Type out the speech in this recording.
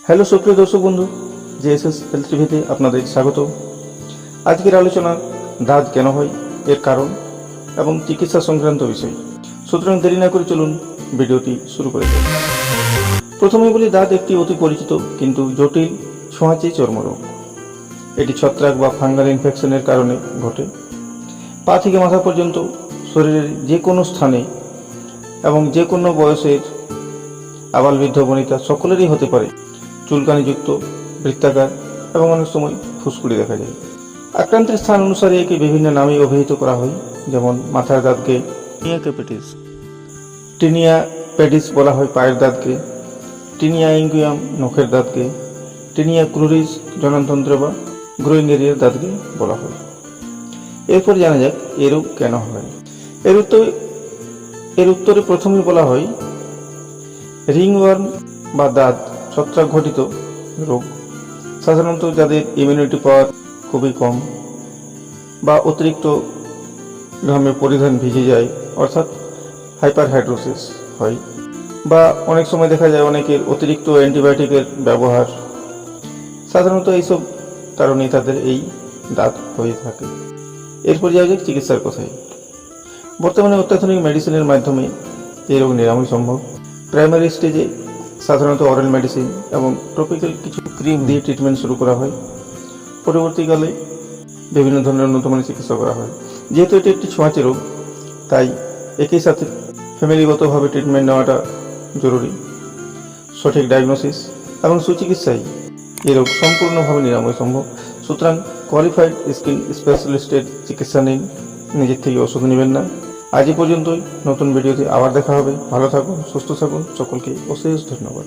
Hello সুপ্রিয় দর্শক বন্ধু জেএসএস হেলথ টিভিতে আপনাদের স্বাগত আজকের আলোচনা দাঁত কেন হয়, এর কারণ এবং চিকিৎসা সংক্রান্ত বিষয়। সুতরাং দেরি না করে চলুন ভিডিওটি শুরু করে দেয় প্রথমে বলি, দাঁত একটি অতি পরিচিত কিন্তু জটিল ছোঁয়াচে চর্মরোগ। এটি ছত্রাক বা ফাঙ্গাল ইনফেকশনের কারণে ঘটে। পা থেকে মাথা পর্যন্ত শরীরের যে কোনো স্থানে এবং যে কোনো বয়সের আবাল বৃদ্ধ বনিতা সকলেরই হতে পারে। চুলকানিযুক্ত বৃত্তাকার এবং অনেক সময় ফুসকুড়ি দেখা যায়। আক্রান্তের স্থান অনুসারে একে বিভিন্ন নামে অভিহিত করা হয়, যেমন মাথার দাঁতকে টিনিয়া টিনিয়া প্যাডিস বলা হয় পায়ের দাঁতকে, টিনিয়া ইঙ্গুয়াম নখের দাঁতকে, টিনিয়া ক্রুরিস জননতন্ত্র বা গ্রোয়িং এরিয়ার দাঁতকে বলা হয়। এরপর জানা যাক এ রোগ কেন হয়। এর উত্তর, এর উত্তরে প্রথমে বলা হয় রিংওয়ার্ম বা দাঁত। ছত্রাক ঘটিত রোগ। সাধারণত যাদের ইমিউনিটি পাওয়ার খুবই কম বা অতিরিক্ত ঘামে পরিধান ভিজে যায়, অর্থাৎ হাইপার হাইড্রোসিস হয় বা অনেক সময় দেখা যায় অনেকের অতিরিক্ত অ্যান্টিবায়োটিকের ব্যবহার। সাধারণত এইসব কারণেই তাদের এই দাঁত হয়ে থাকে। এরপর যাক চিকিৎসার কথায় বর্তমানে অত্যাধুনিক মেডিসিনের মাধ্যমে এই রোগ নিরাময় সম্ভব। প্রাইমারি স্টেজে সাধারণত অরেল মেডিসিন এবং ট্রপিক্যাল কিছু ক্রিম দিয়ে ট্রিটমেন্ট শুরু করা হয়। পরবর্তীকালে বিভিন্ন ধরনের উন্নত মানের চিকিৎসা করা হয়। যেহেতু এটি একটি ছোঁয়াচে রোগ, তাই একই সাথে ফ্যামিলিগতভাবে ট্রিটমেন্ট নেওয়াটা জরুরি। সঠিক ডায়াগনোসিস এবং সুচিকিৎসায় এই রোগ সম্পূর্ণভাবে নিরাময় সম্ভব। সুতরাং কোয়ালিফাইড স্কিন স্পেশালিস্টের চিকিৎসা নিন। নিজের থেকে ওষুধ নেবেন না। আজ পর্যন্তই। নতুন ভিডিওতে আবার দেখা হবে। ভালো থাকুন সুস্থ থাকুন। সকলকে অশেষ ধন্যবাদ।